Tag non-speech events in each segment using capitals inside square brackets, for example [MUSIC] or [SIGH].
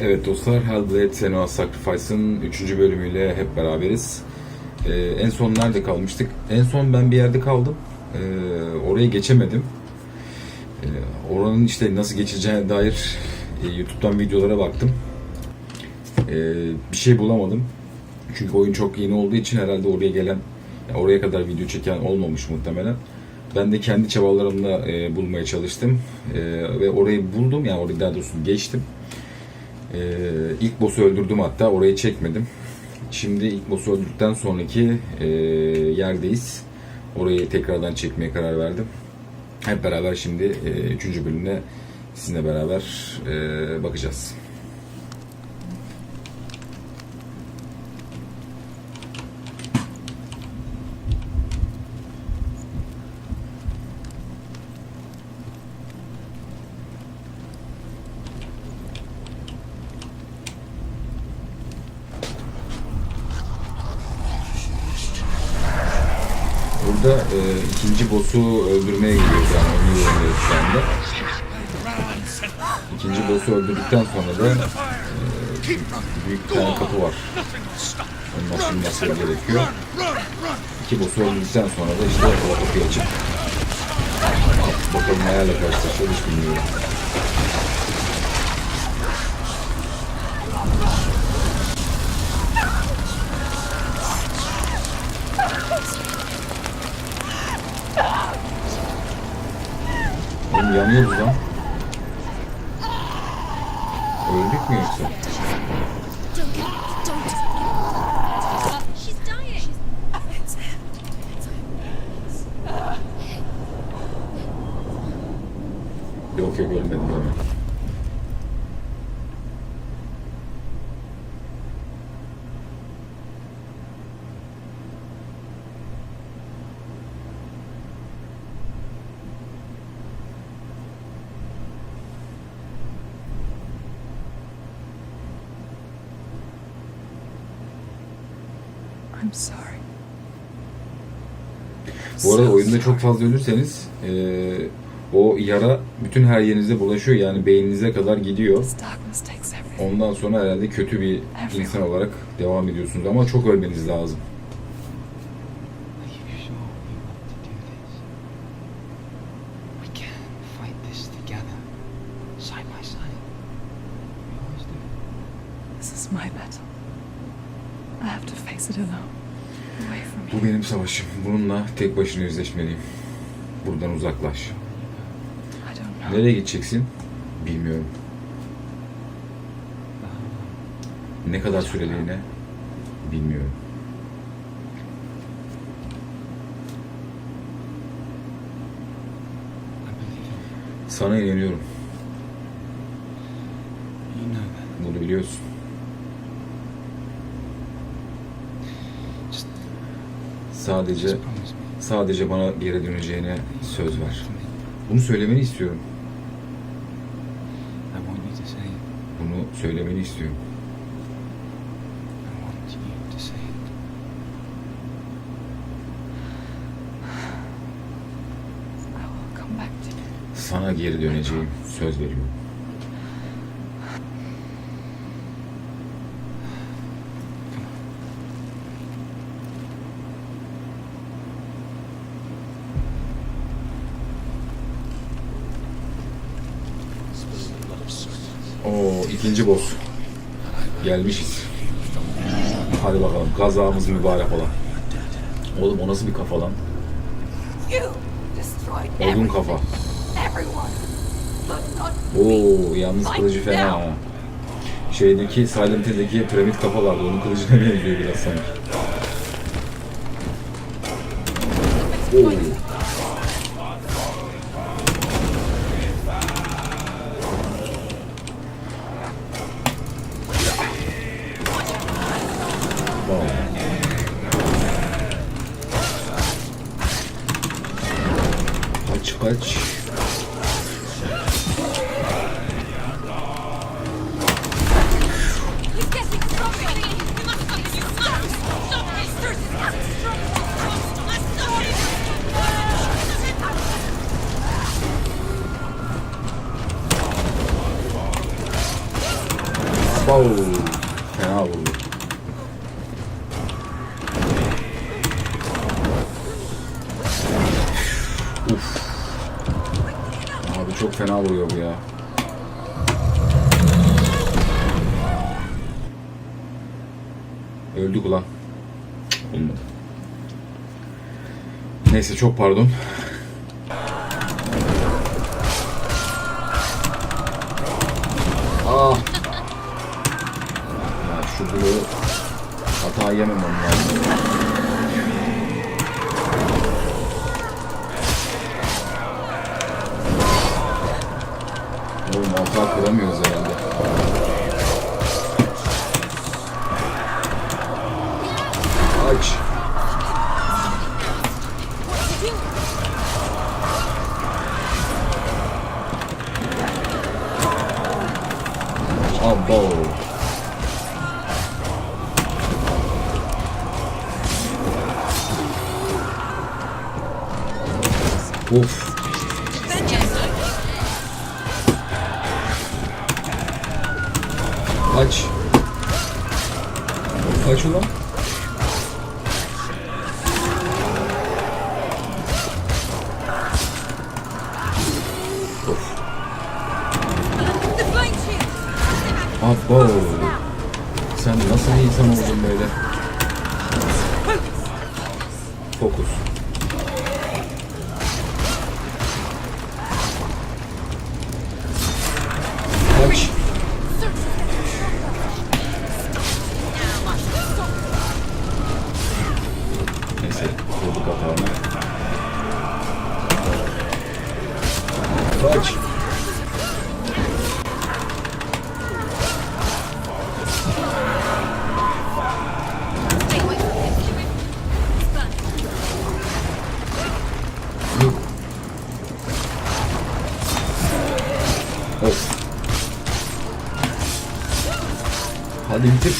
Evet dostlar, Hellblade Senua's Sacrifice'ın 3. bölümüyle hep beraberiz. Ee, en son nerede kalmıştık? En son ben bir yerde kaldım. Ee, oraya geçemedim. Ee, oranın işte nasıl geçeceğine dair e, YouTube'dan videolara baktım. Ee, bir şey bulamadım. Çünkü oyun çok yeni olduğu için herhalde oraya gelen, oraya kadar video çeken olmamış muhtemelen. Ben de kendi çabalarımla e, bulmaya çalıştım. E, ve orayı buldum, yani orayı daha doğrusu geçtim. Ee, ilk boss'u öldürdüm hatta orayı çekmedim. Şimdi ilk boss'u öldürdükten sonraki e, yerdeyiz. Orayı tekrardan çekmeye karar verdim. Hep beraber şimdi 3. bölümde sizinle beraber e, bakacağız. Burada e, ikinci boss'u öldürmeye gidiyoruz yani onu yorumluyoruz şu anda. İkinci boss'u öldürdükten sonra da e, büyük bir tane kapı var. Onun açılması gerekiyor. İki boss'u öldürdükten sonra da işte o kapıyı açıp bakalım nelerle karşılaşıyoruz bilmiyorum. Oğlum yanıyoruz lan. Öldük mü yoksa? Don't, don't. She's dying. Yok yok ölmedim ölmedim. Bu arada oyunda çok fazla ölürseniz eee, o yara bütün her yerinize bulaşıyor. Yani beyninize kadar gidiyor. Ondan sonra herhalde kötü bir insan olarak devam ediyorsunuz. Ama çok ölmeniz lazım. This is my battle. I have to face it alone. Bu benim savaşım. Bununla tek başına yüzleşmeliyim. Buradan uzaklaş. Nereye gideceksin? Bilmiyorum. Ne kadar süreliğine? Bilmiyorum. Sana that. Bunu biliyorsun. Sadece sadece bana geri döneceğine söz ver. Bunu söylemeni istiyorum. Bunu söylemeni istiyorum. Sana geri döneceğim. Söz veriyorum. Oo ikinci boss. Gelmişiz. Hadi bakalım. Kazamız mübarek olan. Oğlum o nasıl bir kafa lan? Odun kafa. Oo yalnız kılıcı fena. ha. Şeydeki Silent Hill'deki piramit kafa vardı. Onun kılıcına [LAUGHS] benziyor biraz sanki. Oo. Abo. Fena vurdu. Uf. Abi çok fena vuruyor bu ya. Öldük ulan. Olmadı. Neyse çok pardon. alamıyoruz 네. 포커스.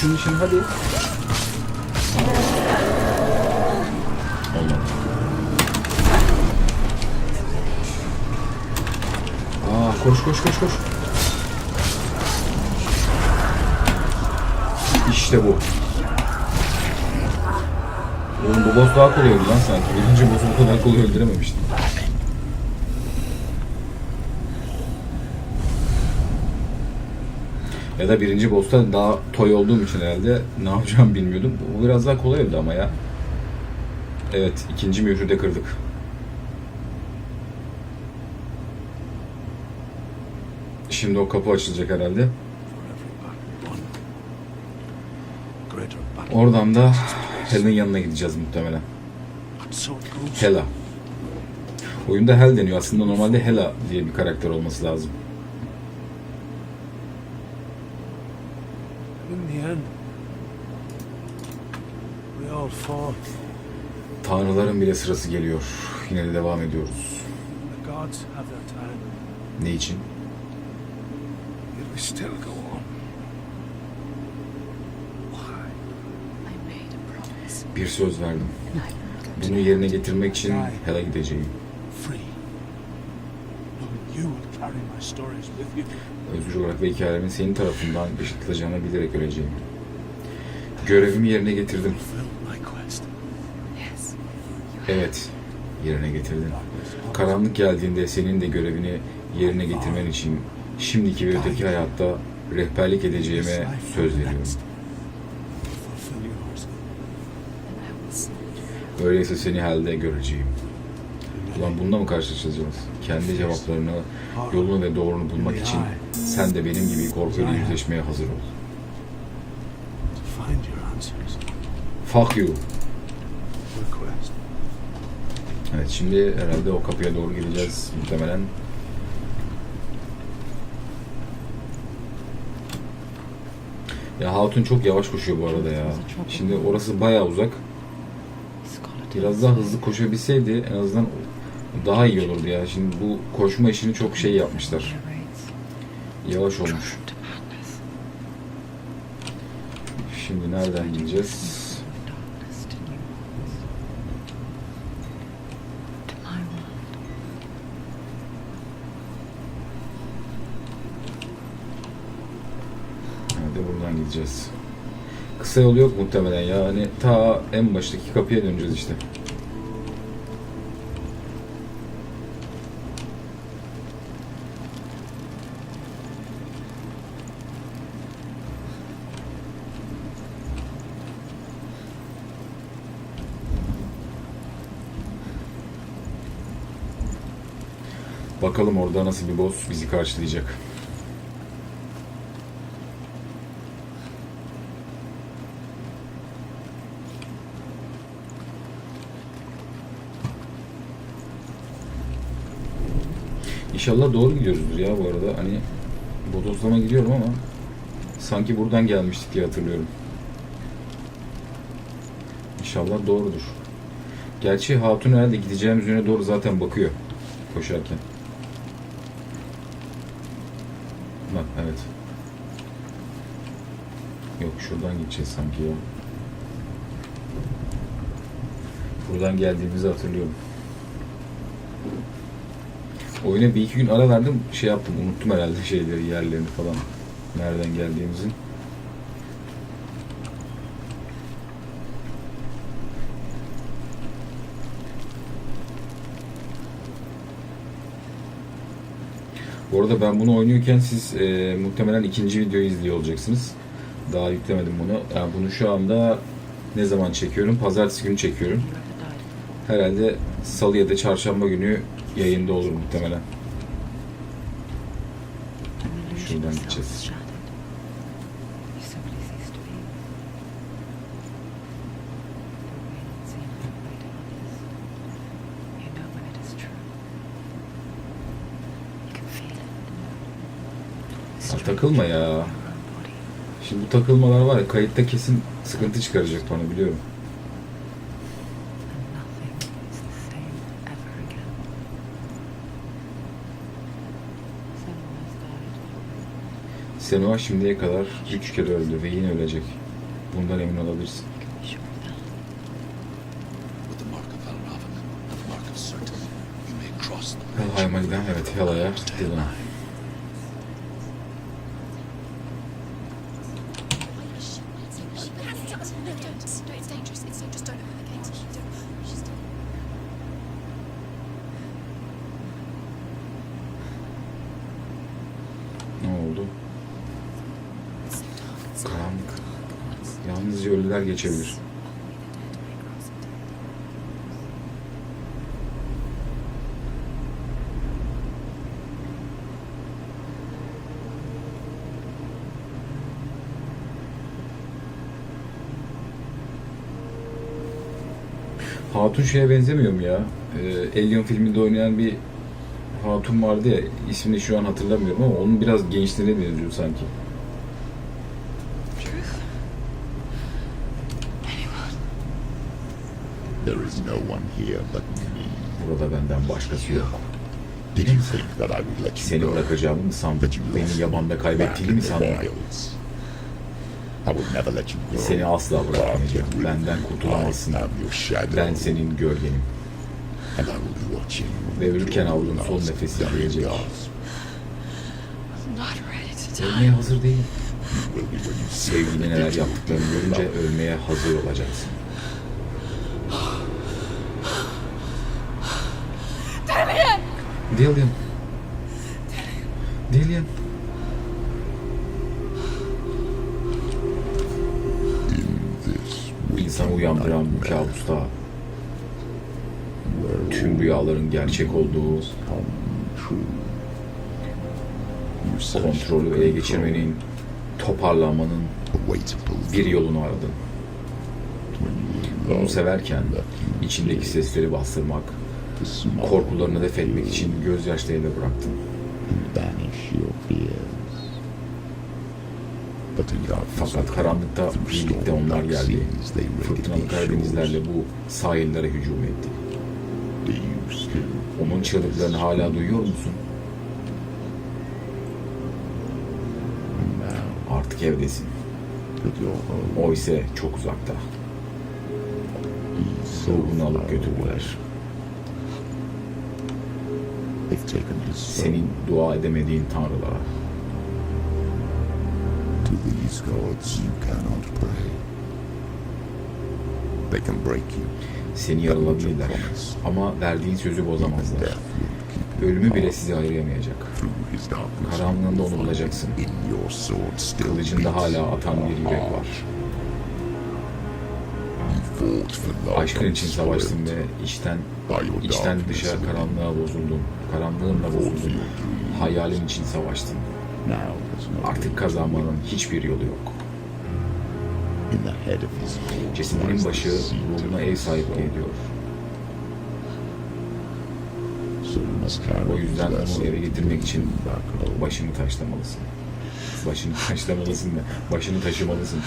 Şunun işini hadi. Olmadı. Aa koş koş koş koş. İşte bu. Oğlum bu boss daha kolay oldu lan sanki. Birinci boss'u bu kadar kolay öldürememiştim. Ya da birinci boss'ta daha toy olduğum için herhalde ne yapacağımı bilmiyordum. Bu biraz daha kolay oldu ama ya. Evet, ikinci mührü de kırdık. Şimdi o kapı açılacak herhalde. Oradan da Hel'in yanına gideceğiz muhtemelen. Hela. Oyunda Hel deniyor. Aslında normalde Hela diye bir karakter olması lazım. Tanrıların bile sırası geliyor. Yine de devam ediyoruz. Ne için? Bir söz verdim. Bunu yerine getirmek için Hel'a gideceğim. Özgür olarak ve hikayemin senin tarafından ışıtılacağını bilerek öleceğim. Görevimi yerine getirdim. Evet, yerine getirdim. Karanlık geldiğinde senin de görevini yerine getirmen için şimdiki ve öteki hayatta rehberlik edeceğime söz veriyorum. Öyleyse seni halde göreceğim. Ulan bununla mı karşılaşacağız? Kendi cevaplarını, yolunu ve doğrunu bulmak için sen de benim gibi korkuyla yüzleşmeye hazır ol. To find your answers. Fuck you. Evet şimdi herhalde o kapıya doğru gideceğiz muhtemelen. Ya Hatun çok yavaş koşuyor bu arada ya. Şimdi orası bayağı uzak. Biraz daha hızlı koşabilseydi en azından daha iyi olurdu ya. Şimdi bu koşma işini çok şey yapmışlar. Yavaş olmuş. Şimdi nereden gideceğiz? To my world. Ha, de buradan gideceğiz. Kısa yol yok muhtemelen ya. Hani ta en baştaki kapıya döneceğiz işte. Bakalım orada nasıl bir boss bizi karşılayacak. İnşallah doğru gidiyoruzdur ya bu arada. Hani bodozlama gidiyorum ama sanki buradan gelmiştik diye hatırlıyorum. İnşallah doğrudur. Gerçi Hatun herhalde gideceğimiz yöne doğru zaten bakıyor koşarken. Bak evet. Yok şuradan gideceğiz sanki ya. Buradan geldiğimizi hatırlıyorum. Oyuna bir iki gün ara verdim. Şey yaptım. Unuttum herhalde şeyleri, yerlerini falan. Nereden geldiğimizin. Bu arada ben bunu oynuyorken siz e, muhtemelen ikinci videoyu izliyor olacaksınız. Daha yüklemedim bunu. Yani bunu şu anda ne zaman çekiyorum? Pazartesi günü çekiyorum. Herhalde salı ya da çarşamba günü yayında olur muhtemelen. Şuradan gideceğiz. Ya takılma ya. Şimdi bu takılmalar var ya kayıtta kesin sıkıntı çıkaracak bana biliyorum. Senua şimdiye kadar üç kere öldü ve yine ölecek. Bundan emin olabilirsin. With the mark of Valravn and the mark of Surtur, you may cross the bridge. Helheim'a giden evet Hela'ya giden. It's dangerous. It's just don't open the gates. Don't. She's done. Ne oldu? It's so dark. It's Karanlık. Yalnızca ölüler geçebilir. Hatun şeye benzemiyor mu ya? Ee, Alien filminde oynayan bir hatun vardı ya, ismini şu an hatırlamıyorum ama onun biraz gençliğine benziyor sanki. There is no one here but me. Burada benden başkası yok. Did you think that I would let you Seni go? bırakacağımı mı sandın? That you lost Beni yabanda back kaybettiğini in mi the sandın? wilds? I will never let you go. Seni asla bırakmayacağım. I Benden kurtulamazsın. am your shadow. Ben senin gölgenim. And I will be watching. Ve ölürken aldığın son nefesi duyacak. gasp. I'm not ready to die. Ölmeye hazır değil. Will be when you see Sevgili neler yaptıklarını görünce ölmeye hazır olacaksın. Dillian. Dillian. this İnsanı uyandıran bu kabusta tüm rüyaların gerçek olduğu, kontrolü ele geçirmenin, toparlanmanın bir yolunu Onu loved, severken içindeki sesleri bastırmak, korkularını def etmek için gözyaşlarıyla darkness Fakat karanlıkta birlikte onlar geldi. Fırtınalı Karadenizlerle bu sahillere hücum etti. Onun çığlıklarını hala duyuyor musun? Artık evdesin. O ise çok uzakta. Ruhunu alıp götürdüler. They've taken his Senin dua edemediğin tanrılara. to these gods you cannot pray. They can break you. Seni yaralabilirler. Ama verdiğin sözü bozamazlar. Ölümü bile sizi darkness, Karanlığında onu bulacaksın. Kılıcında hala atan bir yürek var. Aşkın için sweat ve içten içten dışa karanlığa bozuldun. your dreams. Hayalin için no Artık kazanmanın hiçbir yolu yok. in the head of his sword Cesedinin başı ruhuna ev sahipliği ediyor. O yüzden onu eve getirmek için başını taşlamalısın. Başını [LAUGHS] taşlamalısın da başını taşımalısın.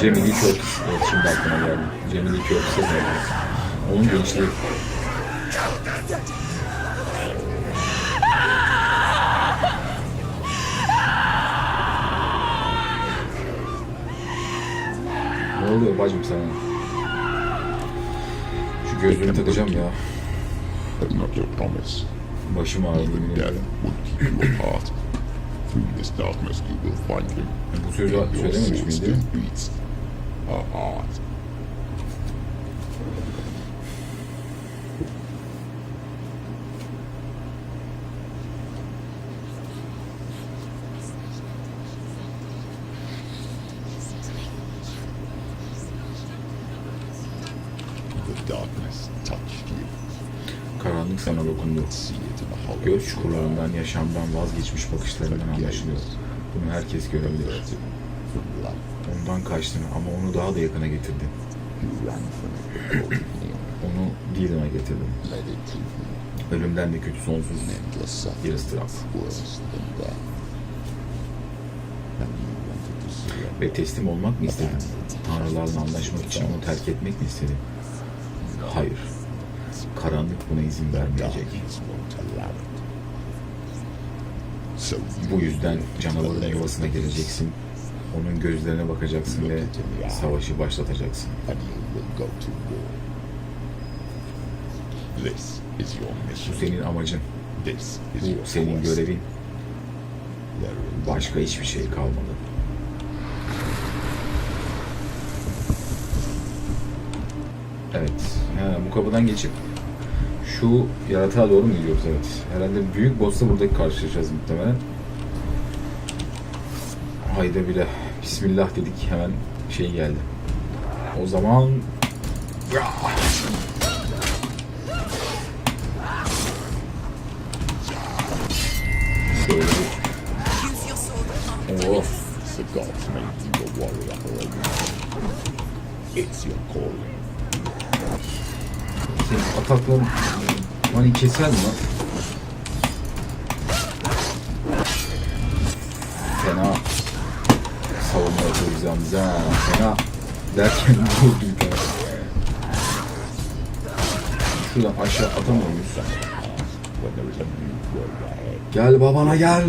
Cemil Kök, evet şimdi aklıma geldi. Cemil Kök sezonu. Onun gençliği. Ne oluyor bacım sana? Şu gözlüğümü takacağım ya. Not your promise. Başım ağrıdı Even yemin death ederim. will keep you apart. Through this darkness you will find him. Bu sözü Your söylememiş miydi? beats her heart. The darkness touched you. Karanlık sana dokundu. See it in the hollow Göz çukurlarından, yaşamdan vazgeçmiş bakışlarından anlaşılıyor. Bunu herkes görebilir. Ondan kaçtın ama onu daha da yakına getirdin. Onu Didon'a getirdin. Ölümden de kötü sonsuz bir ıstırap. Ve teslim olmak mı istedin? Tanrılarla anlaşmak için onu terk etmek mi istedin? Hayır. Karanlık buna izin vermeyecek. Darkness won't allow it. So you Bu yüzden canavarın yuvasına geleceksin. Onun gözlerine bakacaksın ve savaşı başlatacaksın. Bu senin amacın. Bu senin görevin. Başka hiçbir şey kalmadı. Evet. Ha, bu kapıdan geçip şu yaratığa doğru mu gidiyoruz? Evet. Herhalde büyük boss'la buradaki karşılaşacağız muhtemelen. Hayda bile. Bismillah dedik hemen şey geldi. O zaman Oh. the gods made you a warrior. It's your calling. Senin atakların hani keser mi lan? Fena savunma yapıyoruz yalnız ha. Fena derken vurdu bir tane. Şuradan aşağı atamıyor muyuz? Gel babana gel.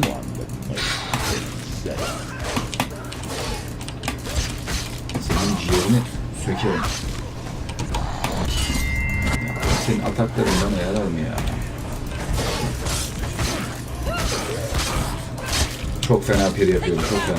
Senin ciğerini sökerim. Senin atakların bana yarar mı ya? Çok fena pir yapıyorum, çok fena.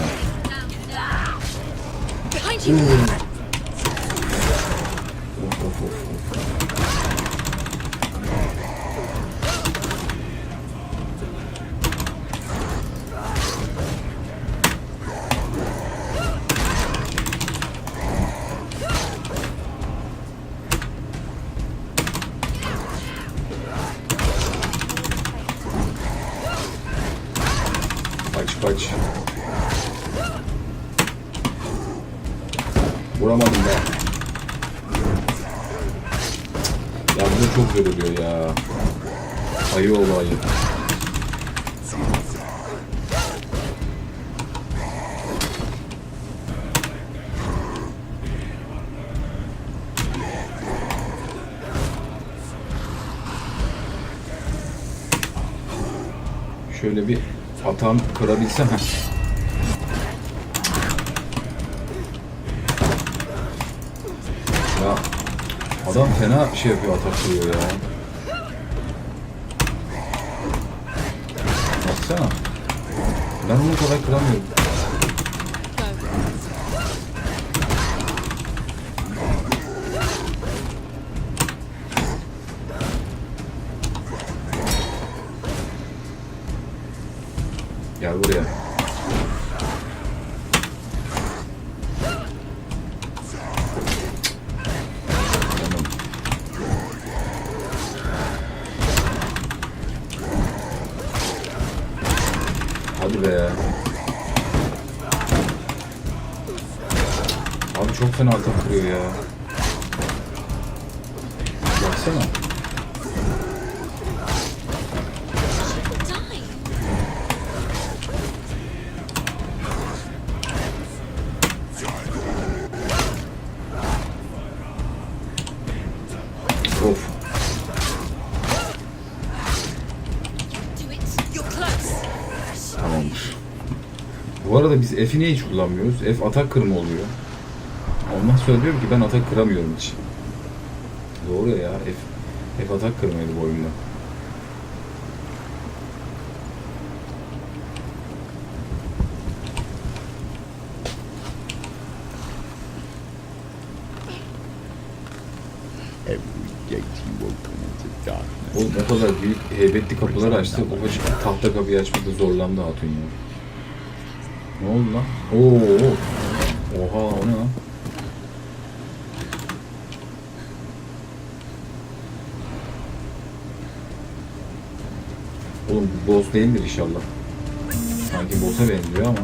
Şöyle bir atam kırabilsem. Ya Adam fena şey yapıyor, atak kırıyor ya. Baksana. Ben onun kadar kıramıyorum. Abi çok fena atak kırıyor ya. Baksana. Biz F'i niye hiç kullanmıyoruz? F atak kırma oluyor. Ondan sonra diyorum ki ben atak kıramıyorum hiç. Doğru ya F. F atak kırmaydı bu oyunda. O kadar büyük heybetli kapılar açtı. Ufacık tahta kapıyı açmakta zorlandı hatun ya. Ne oldu lan? Oo. Oha o ne lan? Oğlum bu boss değildir inşallah. Sanki boss'a benziyor ama.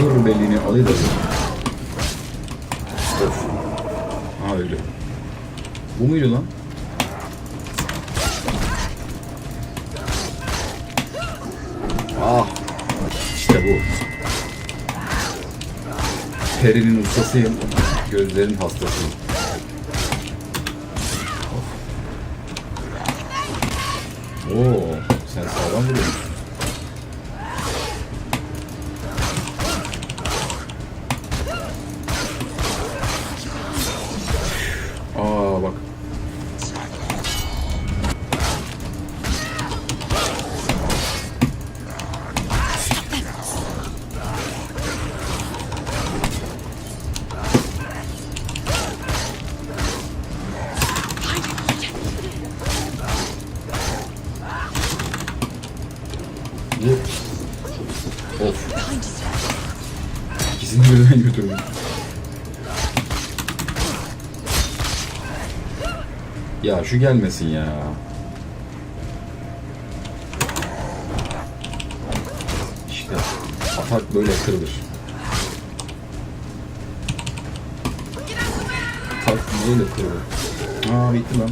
Kır belini da. Of. Ha öyle. Bu muydu lan? Ah. İşte bu. Perinin ustasıyım. Gözlerin hastasıyım. Oo, sen sağlam vuruyorsun. Vur. Of. İkisini birden götürdüm. Ya şu gelmesin ya. İşte atak böyle kırılır. Atak böyle kırılır. Aa bitti lan.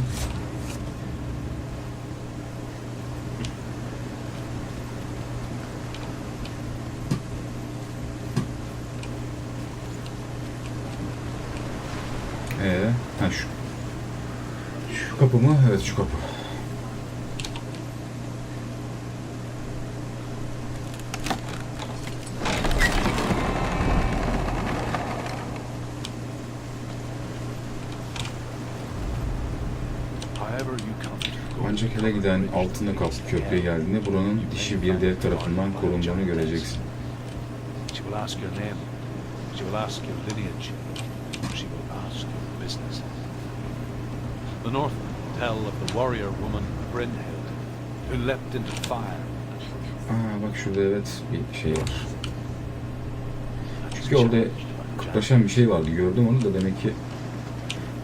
Ee, ha şu. Şu kapı mı? Evet şu kapı. Ancak hele giden altında kaplı köprüye geldiğinde buranın dişi bir dev tarafından korunduğunu göreceksin. The Northmen tell of the warrior woman Brynhild, who leapt into fire. Aa bak şurada evet bir şey var. Çünkü orada kıpraşan bir şey vardı. Gördüm onu da demek ki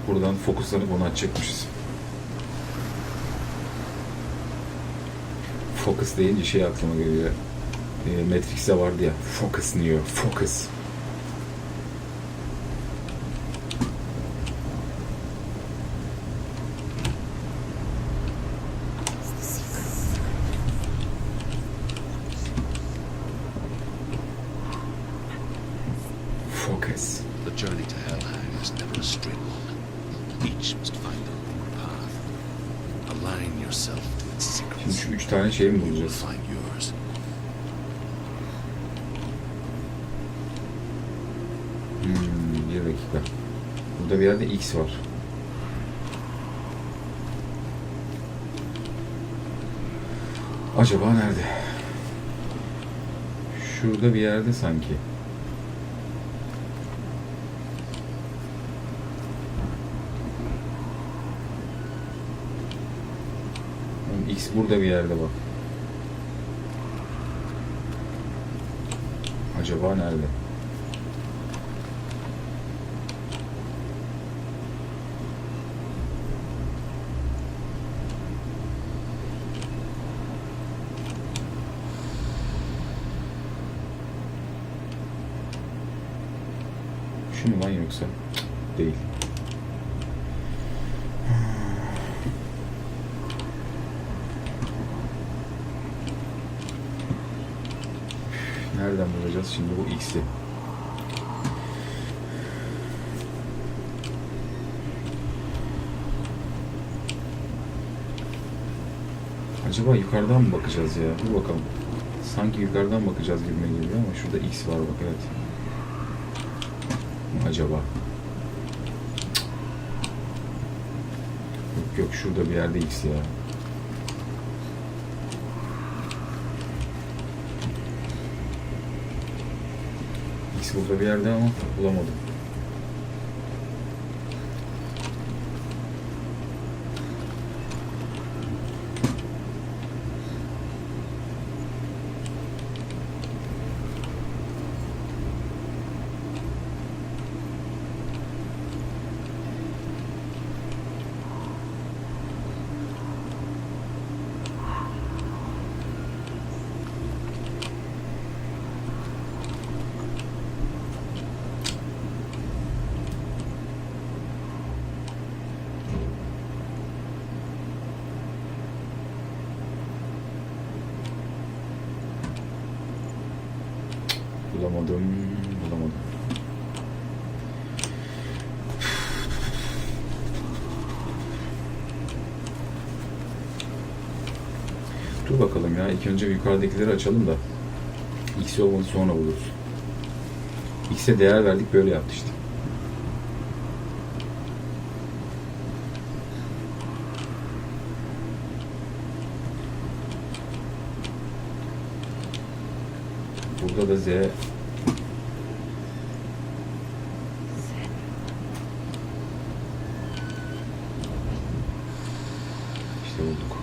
buradan fokuslanıp onu açacakmışız. Focus deyince şey aklıma geliyor. e, Matrix'te vardı ya. Focus Neo. Focus. Focus. The journey to Helheim is never a straight one. Each must find their own path. Align yourself to its Şimdi secrets. şu üç tane şey mi You will bulacağız? find yours. Hmm, bir dakika. Burada bir yerde X var. Acaba nerede? Şurada bir yerde sanki. Oğlum X burada bir yerde bak. Acaba nerede? Şu mu lan yoksa? Değil. Bulacağız şimdi bu X'i? Acaba yukarıdan mı bakacağız ya? Dur bakalım. Sanki yukarıdan bakacağız gibi geliyor ama şurada X var bak evet. Acaba? Yok yok şurada bir yerde X ya. X burada bir yerde ama bulamadım. Bulamadım, bulamadım. Dur bakalım ya. İlk önce yukarıdakileri açalım da. X olmadı sonra buluruz. X'e değer verdik böyle yaptı işte. Burada da Z İşte bulduk.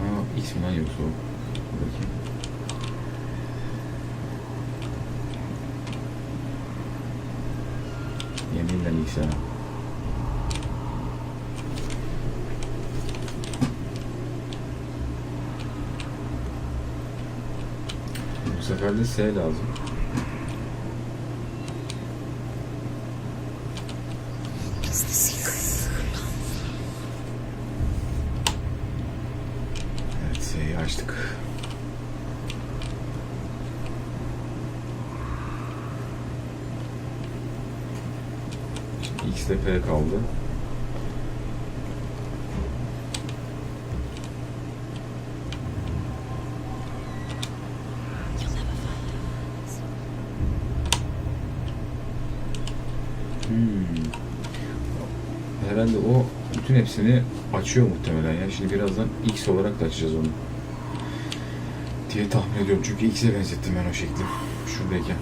Aa, X mi lan yoksa o? Dur Bakayım. Yeminle X ha. Bu sefer de S lazım. Evet S'yi açtık. Şimdi kaldı. Hmm. Herhalde o bütün hepsini açıyor muhtemelen ya. Şimdi birazdan X olarak da açacağız onu. Diye tahmin ediyorum. Çünkü X'e benzettim ben o şekli. Şuradayken.